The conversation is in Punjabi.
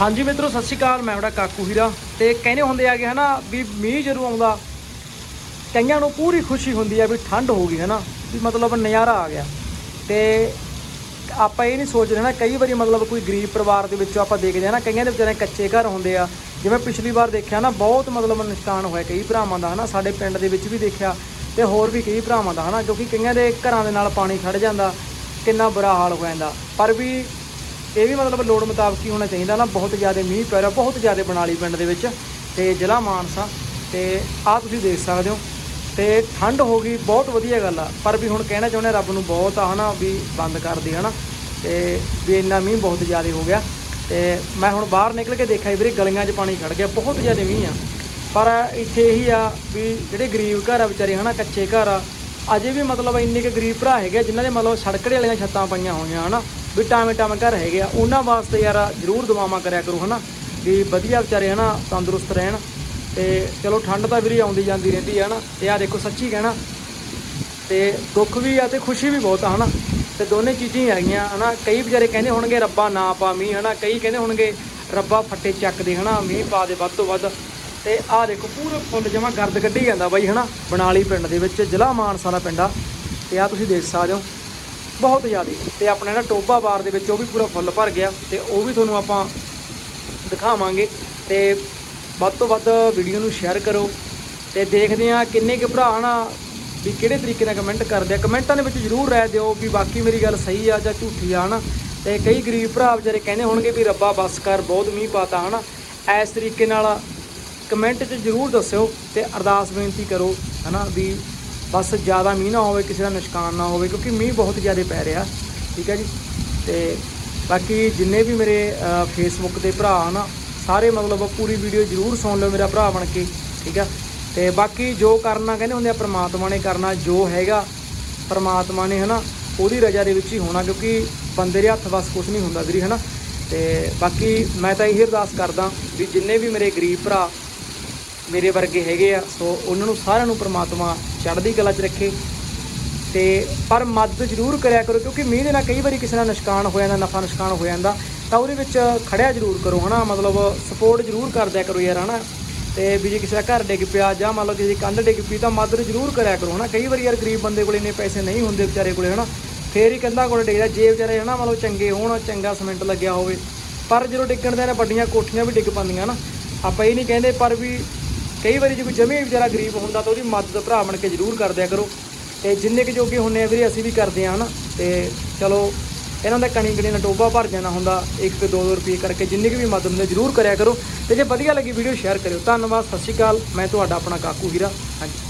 ਹਾਂਜੀ ਮਿੱਤਰੋ, ਸਤਿ ਸ਼੍ਰੀ ਅਕਾਲ, ਮੈਂ ਤੁਹਾਡਾ ਕਾਕੂ ਹੀਰਾ। ਤੇ ਕਹਿੰਦੇ ਹੁੰਦੇ ਆਗੇ ਹਨਾ ਵੀ ਮੀਂਹ ਜਦੋਂ ਆਉਂਦਾ, ਕਈਆਂ ਨੂੰ ਪੂਰੀ ਖੁਸ਼ੀ ਹੁੰਦੀ ਆ ਵੀ ਠੰਡ ਹੋ ਗਈ, ਹਨਾ, ਵੀ ਮਤਲਬ ਨਜ਼ਾਰਾ ਆ ਗਿਆ। ਤੇ ਆਪਾਂ ਇਹ ਨਹੀਂ ਸੋਚਦੇ ਨਾ ਕਈ ਵਾਰੀ ਮਤਲਬ ਕੋਈ ਗਰੀਬ ਪਰਿਵਾਰ ਦੇ ਵਿੱਚੋਂ ਆਪਾਂ ਦੇਖਦੇ ਆ ਨਾ, ਕਈਆਂ ਦੇ ਵਿਚਾਰੇ ਕੱਚੇ ਘਰ ਹੁੰਦੇ ਆ। ਜਿਵੇਂ ਪਿਛਲੀ ਵਾਰ ਦੇਖਿਆ ਨਾ, ਬਹੁਤ ਮਤਲਬ ਨੁਕਸਾਨ ਹੋਇਆ ਕਈ ਭਰਾਵਾਂ ਦਾ ਹਨਾ, ਸਾਡੇ ਪਿੰਡ ਦੇ ਵਿੱਚ ਵੀ ਦੇਖਿਆ, ਤੇ ਹੋਰ ਵੀ ਕਈ ਭਰਾਵਾਂ ਦਾ ਹਨਾ, ਕਿਉਂਕਿ ਕਈਆਂ ਦੇ ਘਰਾਂ ਦੇ ਨਾਲ ਪਾਣੀ ਖੜ ਜਾਂਦਾ, ਕਿੰਨਾ ਬੁਰਾ ਹਾਲ ਹੋ ਜਾਂਦਾ। ਪਰ ਵੀ ਇਹ ਵੀ ਮਤਲਬ ਲੋੜ ਮੁਤਾਬਕ ਹੀ ਹੋਣਾ ਚਾਹੀਦਾ ਨਾ, ਬਹੁਤ ਜ਼ਿਆਦਾ ਮੀਂਹ ਪੈ ਰਿਹਾ, ਬਹੁਤ ਜ਼ਿਆਦਾ ਬਨਾਲੀ ਪਿੰਡ ਦੇ ਵਿੱਚ ਤੇ ਜ਼ਿਲ੍ਹਾ ਮਾਨਸਾ ਤੇ ਆਹ ਤੁਸੀਂ ਦੇਖ ਸਕਦੇ ਹੋ ਤੇ ਠੰਡ ਹੋ ਗਈ, ਬਹੁਤ ਵਧੀਆ ਗੱਲ ਆ। ਪਰ ਵੀ ਹੁਣ ਕਹਿਣਾ ਚਾਹੁੰਦੇ ਰੱਬ ਨੂੰ ਬਹੁਤ ਆ ਹਨਾ ਵੀ ਬੰਦ ਕਰ ਦੇ ਹਨਾ ਤੇ ਵੀ ਇੰਨਾ ਮੀਂਹ ਬਹੁਤ ਜ਼ਿਆਦਾ ਹੋ ਗਿਆ ਤੇ ਮੈਂ ਹੁਣ ਬਾਹਰ ਨਿਕਲ ਕੇ ਦੇਖਿਆ ਵੀਰੇ ਗਲੀਆਂ 'ਚ ਪਾਣੀ ਖੜ ਗਿਆ, ਬਹੁਤ ਜ਼ਿਆਦਾ ਮੀਂਹ ਆ। ਪਰ ਇੱਥੇ ਇਹੀ ਆ ਵੀ ਜਿਹੜੇ ਗਰੀਬ ਘਰ ਆ ਵਿਚਾਰੇ ਹਨਾ, ਕੱਚੇ ਘਰ ਆ, ਅਜੇ ਵੀ ਮਤਲਬ ਇੰਨੇ ਕੁ ਗਰੀਬ ਭਰਾ ਹੈਗੇ ਆ ਜਿਨ੍ਹਾਂ ਦੇ ਮਤਲਬ ਸੜਕੜੇ ਵਾਲੀਆਂ ਛੱਤਾਂ ਪਾਈਆਂ ਹੋਈਆਂ ਹਨਾ। ਵੀ ਟਾਵੇਂ ਟਾਵੇਂ ਘਰ ਹੈਗੇ ਆ। ਉਹਨਾਂ ਵਾਸਤੇ ਯਾਰ ਜ਼ਰੂਰ ਦੁਆਵਾਂ ਕਰਿਆ ਕਰੋ, ਹਨਾ? ਵੀ ਵਧੀਆ ਵਿਚਾਰੇ, ਹਨਾ, ਤੰਦਰੁਸਤ ਰਹਿਣ। ਤੇ ਚਲੋ, ਠੰਡ ਤਾਂ ਵੀਰੇ ਆਉਂਦੀ ਜਾਂਦੀ ਰਹਿੰਦੀ ਹੈ ਹਨਾ? ਤੇ ਆ ਦੇਖੋ, ਸੱਚੀ ਕਹਿਣਾ, ਤੇ ਦੁੱਖ ਵੀ ਆ ਤੇ ਖੁਸ਼ੀ ਵੀ ਬਹੁਤ ਆ, ਹਨਾ? ਤੇ ਦੋਨੇ ਚੀਜ਼ਾਂ ਹੀ ਹੈਗੀਆਂ, ਹਨਾ? ਕਈ ਵਿਚਾਰੇ ਕਹਿੰਦੇ ਹੋਣਗੇ, ਰੱਬਾ ਨਾ ਪਾ ਮੀਂਹ, ਹਨਾ? ਕਈ ਕਹਿੰਦੇ ਹੋਣਗੇ, ਰੱਬਾ ਫੱਟੇ ਚੱਕ ਦੇ, ਹਨਾ? ਮੀਂਹ ਪਾ ਦੇ ਵੱਧ ਤੋਂ ਵੱਧ। ਤੇ ਆਹ ਦੇਖੋ, ਪੂਰੇ ਫੁੱਲ ਜਮਾ ਗਰਦ ਕੱਢੀ ਜਾਂਦਾ ਬਾਈ, ਹਨਾ? ਬਨਾਲੀ ਪਿੰਡ ਦੇ ਵਿੱਚ, ਜ਼ਿਲ੍ਹਾ ਮਾਨਸਾ ਦਾ ਪਿੰਡ ਆ। ਤੇ ਆ ਤੁਸੀਂ ਦੇਖ ਸਕਦੇ ਹੋ। ਬਹੁਤ ਜ਼ਿਆਦਾ। ਤੇ ਆਪਣਾ ਨਾ ਟੋਬਾ ਬਾਰ ਦੇ ਵਿੱਚ ਉਹ ਵੀ ਪੂਰਾ ਫੁੱਲ ਭਰ ਗਿਆ ਤੇ ਉਹ ਵੀ ਤੁਹਾਨੂੰ ਆਪਾਂ ਦਿਖਾਵਾਂਗੇ। ਤੇ ਵੱਧ ਤੋਂ ਵੱਧ ਵੀਡੀਓ ਨੂੰ ਸ਼ੇਅਰ ਕਰੋ ਤੇ ਦੇਖਦੇ ਆ ਕਿੰਨੇ ਕੁ ਭਰਾ ਨਾ ਵੀ ਕਿਹੜੇ ਤਰੀਕੇ ਨਾਲ ਕਮੈਂਟ ਕਰਦੇ ਆ। ਕਮੈਂਟਾਂ ਦੇ ਵਿੱਚ ਜਰੂਰ ਰਾਏ ਦਿਓ ਵੀ ਬਾਕੀ ਮੇਰੀ ਗੱਲ ਸਹੀ ਆ ਜਾਂ ਝੂਠੀ ਆ, ਹਨਾ? ਤੇ ਕਈ ਗਰੀਬ ਭਰਾ ਵਿਚਾਰੇ ਕਹਿੰਦੇ ਹੋਣਗੇ ਵੀ ਰੱਬਾ ਬਸ ਕਰ, ਬਹੁਤ ਮੀਂਹ ਪਾਤਾ, ਹਨਾ? ਇਸ ਤਰੀਕੇ ਨਾਲ ਕਮੈਂਟ 'ਚ ਜਰੂਰ ਦੱਸਿਓ ਤੇ ਅਰਦਾਸ ਬੇਨਤੀ ਕਰੋ, ਹਨਾ, ਵੀ ਬਸ ਜ਼ਿਆਦਾ ਮੀਂਹ ਨਾ ਹੋਵੇ, ਕਿਸੇ ਦਾ ਨੁਕਸਾਨ ਨਾ ਹੋਵੇ, ਕਿਉਂਕਿ ਮੀਂਹ ਬਹੁਤ ਜ਼ਿਆਦਾ ਪੈ ਰਿਹਾ, ਠੀਕ ਹੈ ਜੀ। ਤੇ ਬਾਕੀ ਜਿੰਨੇ ਵੀ ਮੇਰੇ ਫੇਸਬੁੱਕ ਦੇ ਭਰਾ ਹਨ, ਸਾਰੇ ਮਤਲਬ ਪੂਰੀ ਵੀਡੀਓ ਜਰੂਰ ਸੁਣ ਲਿਓ ਮੇਰਾ ਭਰਾ ਬਣ ਕੇ, ਠੀਕ ਆ ਤੇ ਬਾਕੀ ਜੋ ਕਰਨਾ ਕਹਿੰਦੇ ਹੁੰਦੇ ਆ, ਪ੍ਰਮਾਤਮਾ ਨੇ ਕਰਨਾ, ਜੋ ਹੈਗਾ ਪ੍ਰਮਾਤਮਾ ਨੇ, ਹਨਾ, ਉਹਦੀ ਰਜ਼ਾ ਦੇ ਵਿੱਚ ਹੀ ਹੋਣਾ, ਕਿਉਂਕਿ ਬੰਦੇ ਦੇ ਹੱਥ ਵਸ ਕੁਝ ਨਹੀਂ ਹੁੰਦਾ ਵੀਰੇ, ਹਨਾ। ਤੇ ਬਾਕੀ ਮੈਂ ਤਾਂ ਇਹ ਅਰਦਾਸ ਕਰਦਾ ਵੀ ਜਿੰਨੇ ਵੀ ਮੇਰੇ ਗਰੀਬ ਭਰਾ ਮੇਰੇ ਵਰਗੇ ਹੈਗੇ ਆ, ਸੋ ਉਹਨਾਂ ਨੂੰ ਸਾਰਿਆਂ ਨੂੰ ਪ੍ਰਮਾਤਮਾ ਚੜ੍ਹਦੀ ਕਲਾ 'ਚ ਰੱਖੇ। ਤੇ ਪਰ ਮਦਦ ਜ਼ਰੂਰ ਕਰਿਆ ਕਰੋ, ਕਿਉਂਕਿ ਮੀਂਹ ਦੇ ਨਾਲ ਕਈ ਵਾਰੀ ਕਿਸੇ ਦਾ ਨੁਕਸਾਨ ਹੋ ਜਾਂਦਾ, ਨਫਾ ਨੁਕਸਾਨ ਹੋ ਜਾਂਦਾ, ਤਾਂ ਉਹਦੇ ਵਿੱਚ ਖੜਿਆ ਜ਼ਰੂਰ ਕਰੋ, ਹਨਾ? ਮਤਲਬ ਸਪੋਰਟ ਜ਼ਰੂਰ ਕਰਦਿਆ ਕਰੋ ਯਾਰ, ਹਨਾ? ਤੇ ਵੀ ਜੇ ਕਿਸੇ ਦਾ ਘਰ ਡਿੱਗ ਪਿਆ ਜਾਂ ਮੰਨ ਲਓ ਕਿਸੇ ਦੀ ਕੰਧ ਡਿੱਗ ਪਈ, ਤਾਂ ਮਦਦ ਜ਼ਰੂਰ ਕਰਿਆ ਕਰੋ, ਹਨਾ? ਕਈ ਵਾਰੀ ਯਾਰ ਗਰੀਬ ਬੰਦੇ ਕੋਲ ਇੰਨੇ ਪੈਸੇ ਨਹੀਂ ਹੁੰਦੇ ਵਿਚਾਰੇ ਕੋਲੇ, ਹਨਾ? ਫੇਰ ਹੀ ਕੰਧਾਂ ਕੋਲ ਡਿੱਗਦਾ, ਜੇ ਵਿਚਾਰੇ, ਹਨਾ ਮਤਲਬ ਚੰਗੇ ਹੋਣ, ਚੰਗਾ ਸਿਮੈਂਟ ਲੱਗਿਆ ਹੋਵੇ। ਪਰ ਜਦੋਂ ਡਿੱਗਣ ਦੇ ਨੇ ਵੱਡੀਆਂ ਕੋਠੀਆਂ ਵੀ ਡਿੱਗ ਪੈਂਦੀਆਂ ਨਾ ਆਪਾਂ ਇਹ ਨਹੀਂ ਕਹਿੰਦੇ, ਪਰ ਵੀ ਕਈ ਵਾਰੀ ਜੇ ਕੋਈ ਜਮੇ ਵਿਚਾਰਾ ਗਰੀਬ ਹੁੰਦਾ ਤਾਂ ਉਹਦੀ ਮਦਦ ਭਰਾ ਬਣ ਕੇ ਜ਼ਰੂਰ ਕਰਦਿਆ ਕਰੋ। ਤੇ ਜਿੰਨੇ ਕੁ ਜੋਗੇ ਹੁੰਨੇ ਆ ਵੀਰੇ, ਅਸੀਂ ਵੀ ਕਰਦੇ ਆ ਹਨਾ। ਤੇ ਚਲੋ, ਇਹਨਾਂ ਦਾ ਕਣੀ ਕਣੀ ਨਾਲ ਟੋਬਾ ਭਰ ਜਾਣਾ ਹੁੰਦਾ 1 2 2 ਰੁਪਏ ਕਰਕੇ ਜਿੰਨੀ ਕੁ ਵੀ ਮਦਦ ਹੁੰਦੀ ਜ਼ਰੂਰ ਕਰਿਆ ਕਰੋ। ਤੇ ਜੇ ਵਧੀਆ ਲੱਗੀ ਵੀਡੀਓ, ਸ਼ੇਅਰ ਕਰਿਓ। ਧੰਨਵਾਦ, ਸਤਿ ਸ਼੍ਰੀ ਅਕਾਲ। ਮੈਂ ਤੁਹਾਡਾ ਆਪਣਾ ਕਾਕੂ ਹੀਰਾ ਹਾਂਜੀ।